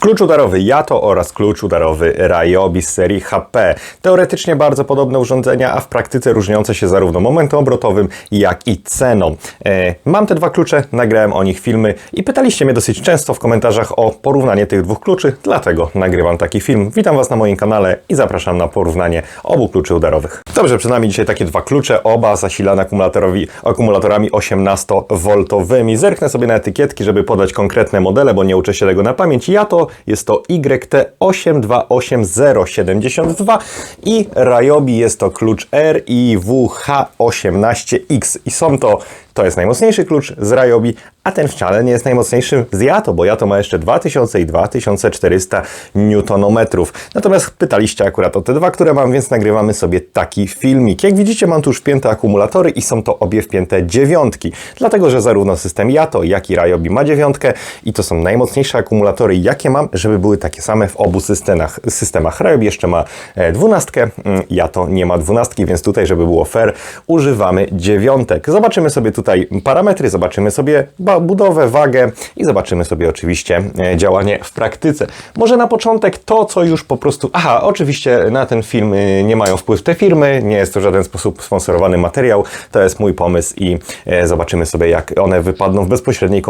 Klucz udarowy Yato oraz klucz udarowy Ryobi z serii HP. Teoretycznie bardzo podobne urządzenia, a w praktyce różniące się zarówno momentem obrotowym, jak i ceną. E, mam te dwa klucze, nagrałem o nich filmy i pytaliście mnie dosyć często w komentarzach o porównanie tych dwóch kluczy, dlatego nagrywam taki film. Witam Was na moim kanale i zapraszam na porównanie obu kluczy udarowych. Dobrze, przed nami dzisiaj takie dwa klucze, oba zasilane akumulatorami 18V. Zerknę sobie na etykietki, żeby podać konkretne modele, bo nie uczę się tego na pamięć. Yato jest to YT828072 i Ryobi jest to klucz RIWH18X i są to to jest najmocniejszy klucz z Ryobi, a ten wcale nie jest najmocniejszy z Yato, bo Yato ma jeszcze 2000 i 2400 Nm. Natomiast pytaliście akurat o te dwa, które mam, więc nagrywamy sobie taki filmik. Jak widzicie, mam tu już wpięte akumulatory i są to obie wpięte dziewiątki, dlatego że zarówno system Yato, jak i Ryobi ma dziewiątkę i to są najmocniejsze akumulatory, jakie mam, żeby były takie same w obu systemach. systemach. Ryobi jeszcze ma e, dwunastkę, mm, Yato nie ma dwunastki, więc tutaj, żeby było fair, używamy dziewiątek. Zobaczymy sobie tutaj parametry, zobaczymy sobie budowę, wagę i zobaczymy sobie oczywiście e, działanie w praktyce. Może na początek to, co już po prostu... Aha, oczywiście na ten film e, nie mają wpływ te firmy, nie jest to w żaden sposób sponsorowany materiał, to jest mój pomysł i e, zobaczymy sobie, jak one wypadną w bezpośredniej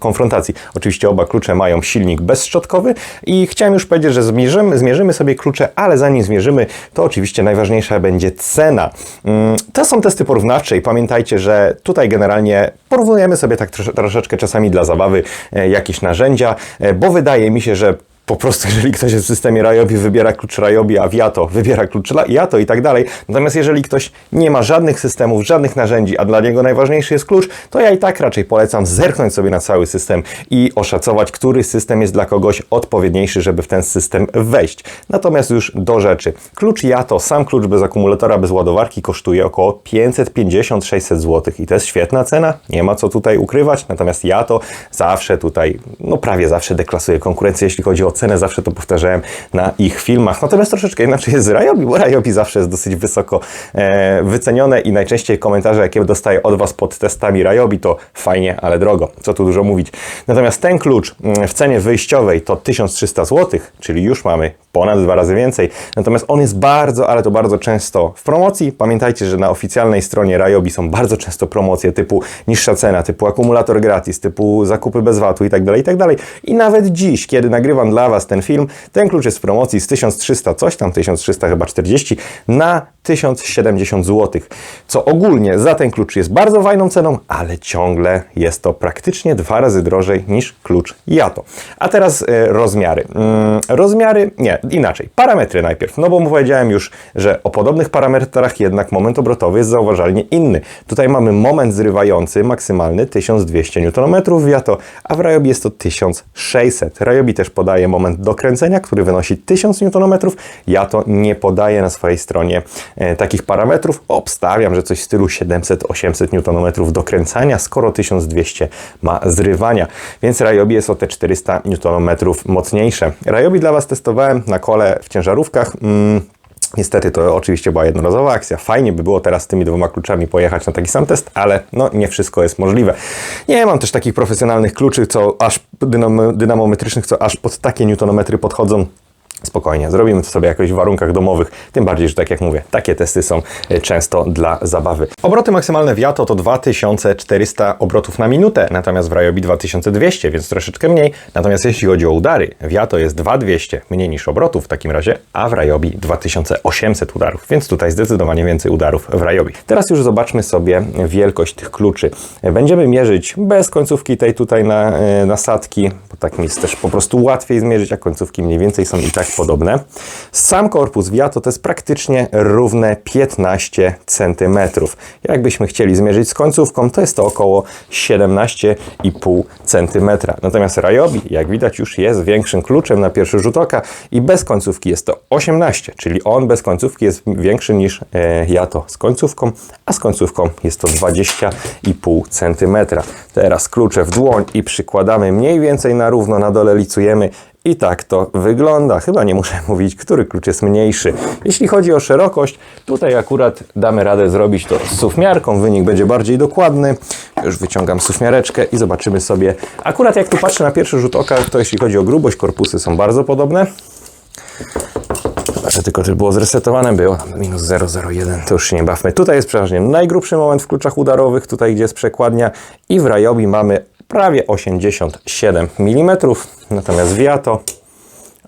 konfrontacji. Oczywiście oba klucze mają silnik bezszczotkowy i chciałem już powiedzieć, że zmierzymy, zmierzymy sobie klucze, ale zanim zmierzymy, to oczywiście najważniejsza będzie cena. Mm, to są testy porównawcze i pamiętajcie, że tutaj generalnie porównujemy sobie tak troszeczkę czasami dla zabawy e, jakieś narzędzia, e, bo wydaje mi się, że po prostu, jeżeli ktoś jest w systemie Ryobi, wybiera klucz Ryobi, a Viato wybiera klucz Viato i tak dalej. Natomiast jeżeli ktoś nie ma żadnych systemów, żadnych narzędzi, a dla niego najważniejszy jest klucz, to ja i tak raczej polecam zerknąć sobie na cały system i oszacować, który system jest dla kogoś odpowiedniejszy, żeby w ten system wejść. Natomiast już do rzeczy. Klucz Yato, sam klucz bez akumulatora, bez ładowarki kosztuje około 550-600 zł i to jest świetna cena, nie ma co tutaj ukrywać. Natomiast Yato zawsze tutaj, no prawie zawsze deklasuje konkurencję, jeśli chodzi o cenę, zawsze to powtarzałem na ich filmach. Natomiast troszeczkę inaczej jest z Ryobi, bo Ryobi zawsze jest dosyć wysoko e, wycenione i najczęściej komentarze, jakie dostaję od Was pod testami Ryobi, to fajnie, ale drogo. Co tu dużo mówić. Natomiast ten klucz mm, w cenie wyjściowej to 1300 zł, czyli już mamy ponad dwa razy więcej. Natomiast on jest bardzo, ale to bardzo często w promocji. Pamiętajcie, że na oficjalnej stronie Ryobi są bardzo często promocje typu niższa cena, typu akumulator gratis, typu zakupy bez VAT-u i tak dalej, i tak. I nawet dziś, kiedy nagrywam dla Was ten film, ten klucz jest w promocji z 1300 coś tam, 1300 chyba 40 na 1070 zł, co ogólnie za ten klucz jest bardzo fajną ceną, ale ciągle jest to praktycznie dwa razy drożej niż klucz Yato. A teraz e, rozmiary. Mm, rozmiary, nie, inaczej, parametry najpierw, no bo powiedziałem już, że o podobnych parametrach jednak moment obrotowy jest zauważalnie inny. Tutaj mamy moment zrywający maksymalny 1200 Nm w Yato, a w Ryobi jest to 1600. Ryobi też podaje moment dokręcenia, który wynosi 1000 Nm. Yato nie podaje na swojej stronie E, takich parametrów. Obstawiam, że coś w stylu 700-800 Nm dokręcania, skoro 1200 ma zrywania, więc Ryobi jest o te 400 Nm mocniejsze. Ryobi dla Was testowałem na kole w ciężarówkach. Mm. Niestety to oczywiście była jednorazowa akcja. Fajnie by było teraz z tymi dwoma kluczami pojechać na taki sam test, ale no nie wszystko jest możliwe. Nie mam też takich profesjonalnych kluczy, co aż dynamometrycznych, co aż pod takie newtonometry podchodzą. Spokojnie, zrobimy to sobie jakoś w warunkach domowych, tym bardziej, że tak jak mówię, takie testy są e, często dla zabawy. Obroty maksymalne w Yato to 2400 obrotów na minutę, natomiast w Ryobi 2200, więc troszeczkę mniej. Natomiast jeśli chodzi o udary, w Yato jest 2200, mniej niż obrotów w takim razie, a w Ryobi 2800 udarów, więc tutaj zdecydowanie więcej udarów w Ryobi. Teraz już zobaczmy sobie wielkość tych kluczy. Będziemy mierzyć bez końcówki tej tutaj na e, nasadki, bo tak mi jest też po prostu łatwiej zmierzyć, a końcówki mniej więcej są i tak podobne. Sam korpus Viato to jest praktycznie równe 15 cm. Jakbyśmy chcieli zmierzyć z końcówką, to jest to około 17,5 cm. Natomiast Ryobi, jak widać, już jest większym kluczem na pierwszy rzut oka i bez końcówki jest to 18, czyli on bez końcówki jest większy niż e, Yato z końcówką, a z końcówką jest to 20,5 cm. Teraz klucze w dłoń i przykładamy mniej więcej na równo, na dole licujemy I tak to wygląda. Chyba nie muszę mówić, który klucz jest mniejszy. Jeśli chodzi o szerokość, tutaj akurat damy radę zrobić to z sufmiarką. Wynik będzie bardziej dokładny. Już wyciągam sufmiareczkę i zobaczymy sobie. Akurat jak tu patrzę na pierwszy rzut oka, to jeśli chodzi o grubość, korpusy są bardzo podobne. Zobaczę tylko, czy było zresetowane. Było minus 001, to już się nie bawmy. Tutaj jest przeważnie najgrubszy moment w kluczach udarowych, tutaj gdzie jest przekładnia i w Rajobi mamy prawie 87 mm, natomiast Viato,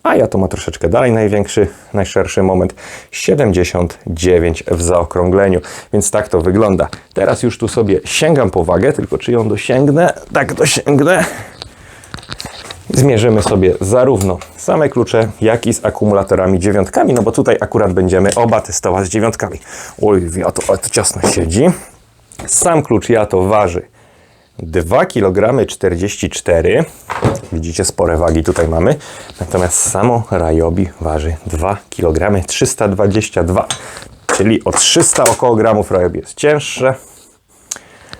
a ja to ma troszeczkę dalej największy, najszerszy moment, 79 w zaokrągleniu, więc tak to wygląda. Teraz już tu sobie sięgam po wagę, tylko czy ją dosięgnę? Tak dosięgnę. Zmierzymy sobie zarówno same klucze, jak i z akumulatorami dziewiątkami, no bo tutaj akurat będziemy oba testować z dziewiątkami. Oj, ja to, to ciasno siedzi. Sam klucz ja to waży 2 kg 44. Widzicie, spore wagi tutaj mamy. Natomiast samo Rajobi waży 2 kg 322. Czyli o 300 około gramów Rajobi jest cięższe.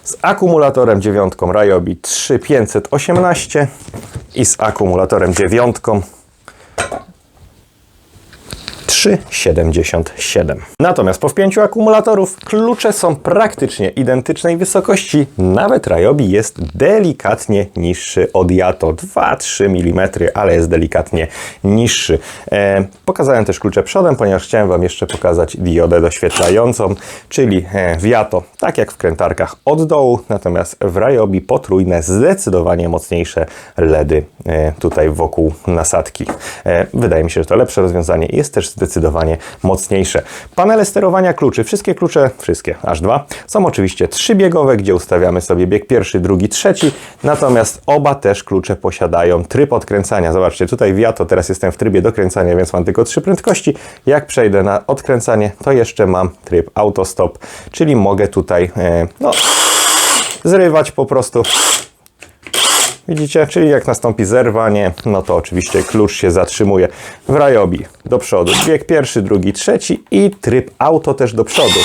Z akumulatorem dziewiątką Rajobi 3518 i z akumulatorem dziewiątką 3,77. Natomiast po wpięciu akumulatorów klucze są praktycznie identycznej wysokości. Nawet Rajobi jest delikatnie niższy od Yato. 2-3 mm, ale jest delikatnie niższy. E, pokazałem też klucze przodem, ponieważ chciałem Wam jeszcze pokazać diodę doświetlającą, czyli e, w Yato, tak jak w krętarkach od dołu, natomiast w Rajobi potrójne, zdecydowanie mocniejsze LEDy e, tutaj wokół nasadki. E, wydaje mi się, że to lepsze rozwiązanie. Jest też zdecydowanie mocniejsze. Panele sterowania kluczy, wszystkie klucze, wszystkie, aż dwa, są oczywiście trzybiegowe, gdzie ustawiamy sobie bieg pierwszy, drugi, trzeci, natomiast oba też klucze posiadają tryb odkręcania. Zobaczcie, tutaj w Yato teraz jestem w trybie dokręcania, więc mam tylko trzy prędkości. Jak przejdę na odkręcanie, to jeszcze mam tryb autostop, czyli mogę tutaj, e, no, zrywać po prostu Widzicie? Czyli jak nastąpi zerwanie, no to oczywiście klucz się zatrzymuje w Rajobi do przodu. Bieg pierwszy, drugi, trzeci i tryb auto też do przodu.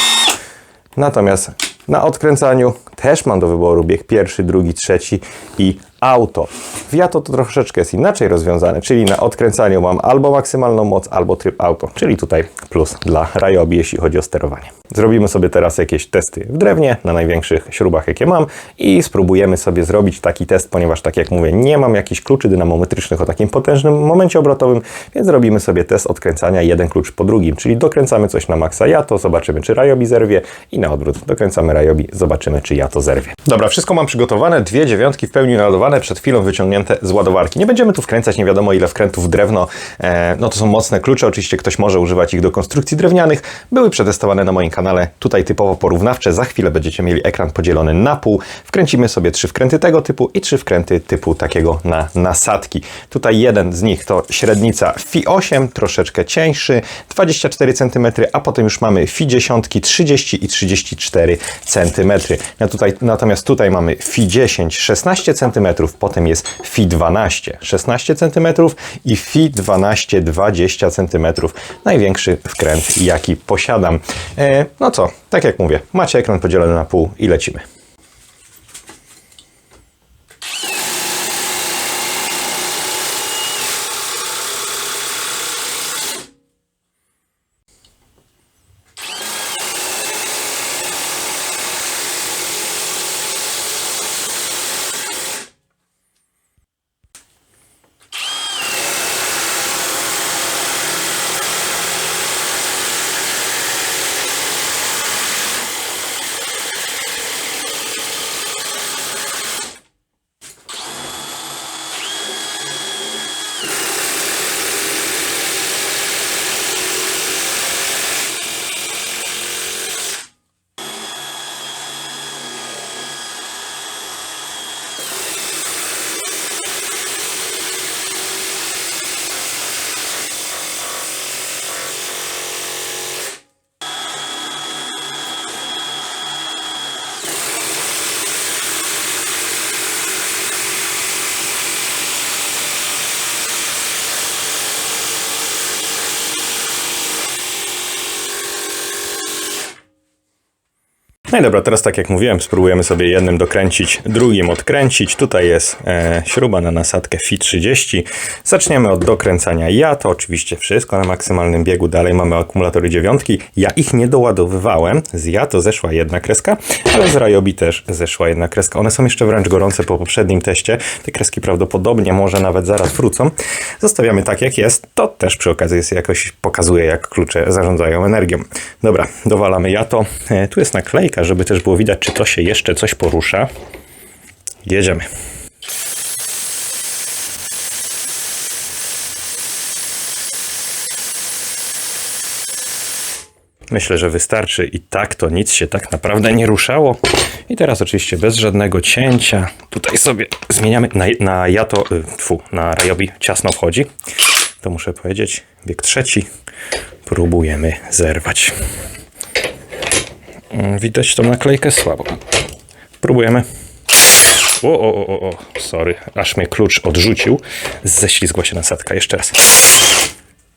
Natomiast na odkręcaniu też mam do wyboru bieg pierwszy, drugi, trzeci i auto. W Jato to troszeczkę jest inaczej rozwiązane, czyli na odkręcaniu mam albo maksymalną moc, albo tryb auto, czyli tutaj plus dla Rajobi, jeśli chodzi o sterowanie. Zrobimy sobie teraz jakieś testy w drewnie, na największych śrubach, jakie mam i spróbujemy sobie zrobić taki test, ponieważ tak jak mówię, nie mam jakichś kluczy dynamometrycznych o takim potężnym momencie obrotowym, więc zrobimy sobie test odkręcania jeden klucz po drugim, czyli dokręcamy coś na maksa Jato, zobaczymy czy Rajobi zerwie i na odwrót dokręcamy Rajobi, zobaczymy czy Jato zerwie. Dobra, wszystko mam przygotowane, dwie dziewiątki w pełni naładowane, przed chwilą wyciągnięte z ładowarki. Nie będziemy tu wkręcać nie wiadomo ile wkrętów w drewno, e, no to są mocne klucze, oczywiście ktoś może używać ich do konstrukcji drewnianych, były przetestowane na moim kanale, tutaj typowo porównawcze, za chwilę będziecie mieli ekran podzielony na pół, wkręcimy sobie trzy wkręty tego typu i trzy wkręty typu takiego na nasadki. Tutaj jeden z nich to średnica FI 8, troszeczkę cieńszy, 24 cm, a potem już mamy FI 10, 30 i 34 cm. Ja tutaj, natomiast tutaj mamy FI 10, 16 cm, potem jest FI 12, 16 cm i FI 12, 20 cm. Największy wkręt, jaki posiadam. E, no co, tak jak mówię, macie ekran podzielony na pół i lecimy. No i dobra, teraz tak jak mówiłem, spróbujemy sobie jednym dokręcić, drugim odkręcić. Tutaj jest e, śruba na nasadkę FI30. Zaczniemy od dokręcania ja, to oczywiście wszystko na maksymalnym biegu. Dalej mamy akumulatory dziewiątki. Ja ich nie doładowywałem. Z ja to zeszła jedna kreska, ale z Rayobi też zeszła jedna kreska. One są jeszcze wręcz gorące po poprzednim teście. Te kreski prawdopodobnie może nawet zaraz wrócą. Zostawiamy tak jak jest. To też przy okazji jest jakoś pokazuje, jak klucze zarządzają energią. Dobra, dowalamy ja to. E, tu jest naklejka, żeby też było widać, czy to się jeszcze coś porusza. Jedziemy. Myślę, że wystarczy i tak to nic się tak naprawdę nie ruszało. I teraz oczywiście bez żadnego cięcia. Tutaj sobie zmieniamy. Na, na jato, fu, na rajobi ciasno wchodzi. To muszę powiedzieć. Bieg trzeci. Próbujemy zerwać. Mm, Widać tą naklejkę słabo. Próbujemy. O, o, o, o, sorry, aż mnie klucz odrzucił. Ześlizgła się nasadka. Jeszcze raz.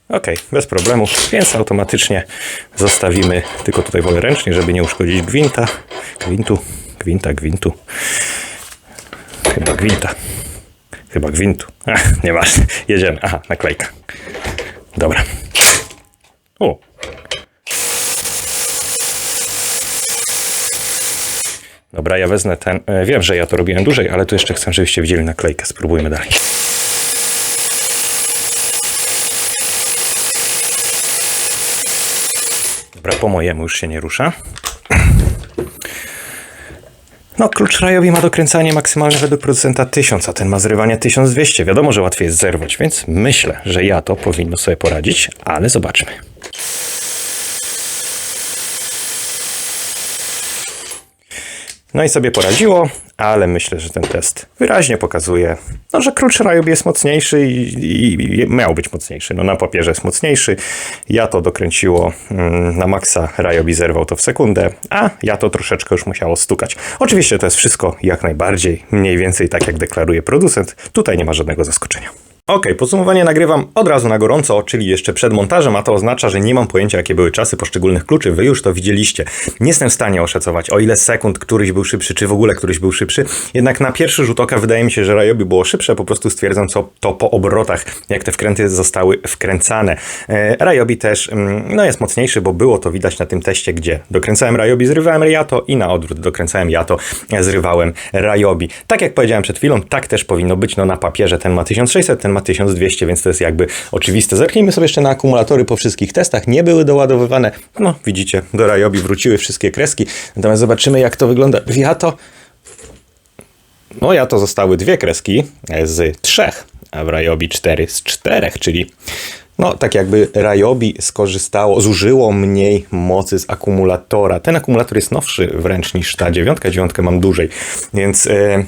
Ok, bez problemu, więc automatycznie zostawimy, tylko tutaj wolę ręcznie, żeby nie uszkodzić gwinta, gwintu, gwinta, gwintu, chyba gwinta, chyba gwintu, Ach, nieważne, jedziemy, aha, naklejka, dobra, o, dobra, ja wezmę ten, e, wiem, że ja to robiłem dłużej, ale tu jeszcze chcę, żebyście widzieli naklejkę, spróbujmy dalej. Dobra, po mojemu już się nie rusza. No, klucz rajowi ma dokręcanie maksymalne według producenta 1000, a ten ma zrywanie 1200. Wiadomo, że łatwiej jest zerwać, więc myślę, że ja to powinno sobie poradzić, ale zobaczmy. No i sobie poradziło, ale myślę, że ten test wyraźnie pokazuje, no, że klucz Ryobi jest mocniejszy i, i, i miał być mocniejszy. No, na papierze jest mocniejszy. Ja to dokręciło mm, na maksa, Ryobi zerwał to w sekundę, a ja to troszeczkę już musiało stukać. Oczywiście to jest wszystko jak najbardziej, mniej więcej tak jak deklaruje producent. Tutaj nie ma żadnego zaskoczenia. Ok, podsumowanie nagrywam od razu na gorąco, czyli jeszcze przed montażem, a to oznacza, że nie mam pojęcia, jakie były czasy poszczególnych kluczy. Wy już to widzieliście. Nie jestem w stanie oszacować, o ile sekund któryś był szybszy, czy w ogóle któryś był szybszy. Jednak na pierwszy rzut oka wydaje mi się, że Ryobi było szybsze. Po prostu stwierdzam co to po obrotach, jak te wkręty zostały wkręcane. E, Ryobi też mm, no, jest mocniejszy, bo było to widać na tym teście, gdzie dokręcałem Ryobi, zrywałem Jato i na odwrót dokręcałem Jato, zrywałem Ryobi. Tak jak powiedziałem przed chwilą, tak też powinno być. No na papierze ten ma 1600, ten ma 1200, więc to jest jakby oczywiste. Zerknijmy sobie jeszcze na akumulatory po wszystkich testach. Nie były doładowywane. No, widzicie, do Rajobi wróciły wszystkie kreski. Natomiast zobaczymy, jak to wygląda w Jato. No, ja to zostały dwie kreski z trzech, a w Rajobi cztery z czterech, czyli no, tak jakby Rayobi skorzystało, zużyło mniej mocy z akumulatora. Ten akumulator jest nowszy wręcz niż ta dziewiątka. Dziewiątkę mam dłużej, więc... Yy,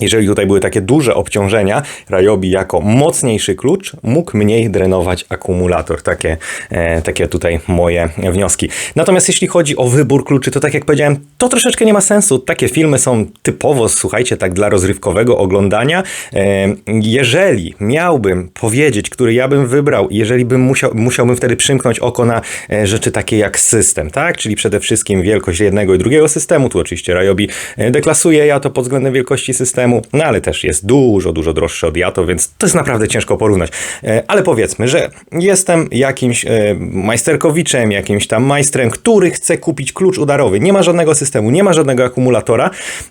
jeżeli tutaj były takie duże obciążenia, Rayobi jako mocniejszy klucz mógł mniej drenować akumulator. Takie, e, takie tutaj moje wnioski. Natomiast jeśli chodzi o wybór kluczy, to tak jak powiedziałem, to troszeczkę nie ma sensu. Takie filmy są typowo, słuchajcie, tak dla rozrywkowego oglądania. E, jeżeli miałbym powiedzieć, który ja bym wybrał, jeżeli bym musiał, musiałbym wtedy przymknąć oko na e, rzeczy takie jak system, tak? Czyli przede wszystkim wielkość jednego i drugiego systemu. Tu oczywiście Rayobi e, deklasuje ja to pod względem wielkości systemu no ale też jest dużo, dużo droższy od Jato, więc to jest naprawdę ciężko porównać. E, ale powiedzmy, że jestem jakimś e, majsterkowiczem, jakimś tam majstrem, który chce kupić klucz udarowy. Nie ma żadnego systemu, nie ma żadnego akumulatora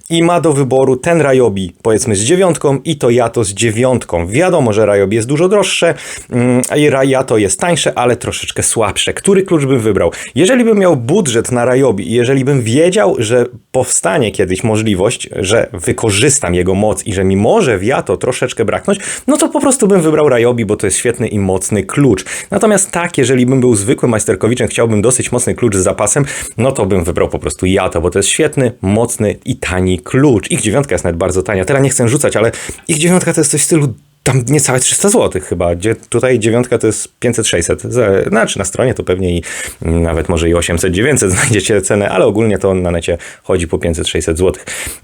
i ma do wyboru ten Rayobi, powiedzmy z dziewiątką i to Jato z dziewiątką. Wiadomo, że Rayobi jest dużo droższe mm, i Rayato jest tańsze, ale troszeczkę słabsze. Który klucz bym wybrał? Jeżeli bym miał budżet na Rayobi i jeżeli bym wiedział, że powstanie kiedyś możliwość, że wykorzystam jego jego moc i że mi może w Jato troszeczkę braknąć, no to po prostu bym wybrał Rayobi, bo to jest świetny i mocny klucz. Natomiast tak, jeżeli bym był zwykłym majsterkowiczem, chciałbym dosyć mocny klucz z zapasem, no to bym wybrał po prostu Jato, bo to jest świetny, mocny i tani klucz. Ich dziewiątka jest nawet bardzo tania. Teraz nie chcę rzucać, ale ich dziewiątka to jest coś w stylu tam niecałe 300 zł chyba, gdzie tutaj dziewiątka to jest 500-600. Za- Znaczy na stronie to pewnie i mm, nawet może i 800-900 znajdziecie cenę, ale ogólnie to na necie chodzi po 500-600 zł.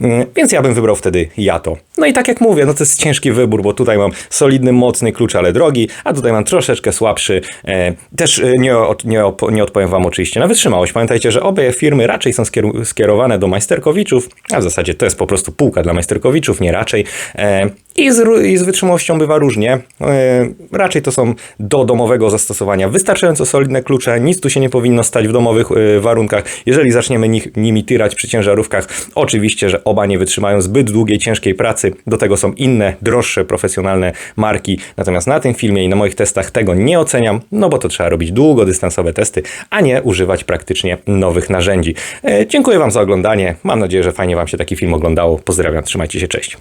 Mm, Więc ja bym wybrał wtedy Jato. No i tak jak mówię, no to jest ciężki wybór, bo tutaj mam solidny, mocny klucz, ale drogi, a tutaj mam troszeczkę słabszy. E, też e, nie, nie, nie odpowiem wam oczywiście na wytrzymałość. Pamiętajcie, że obie firmy raczej są skierowane do majsterkowiczów, a w zasadzie to jest po prostu półka dla majsterkowiczów, nie raczej. I z, I z wytrzymałością bywa różnie. E, raczej to są do domowego zastosowania wystarczająco solidne klucze, nic tu się nie powinno stać w domowych e, warunkach. Jeżeli zaczniemy nich, nimi tyrać przy ciężarówkach, oczywiście, że oba nie wytrzymają zbyt długiej, ciężkiej pracy. Do tego są inne, droższe, profesjonalne marki. Natomiast na tym filmie i na moich testach tego nie oceniam, no bo to trzeba robić długodystansowe testy, a nie używać praktycznie nowych narzędzi. E, dziękuję Wam za oglądanie. Mam nadzieję, że fajnie Wam się taki film oglądało. Pozdrawiam, trzymajcie się, cześć.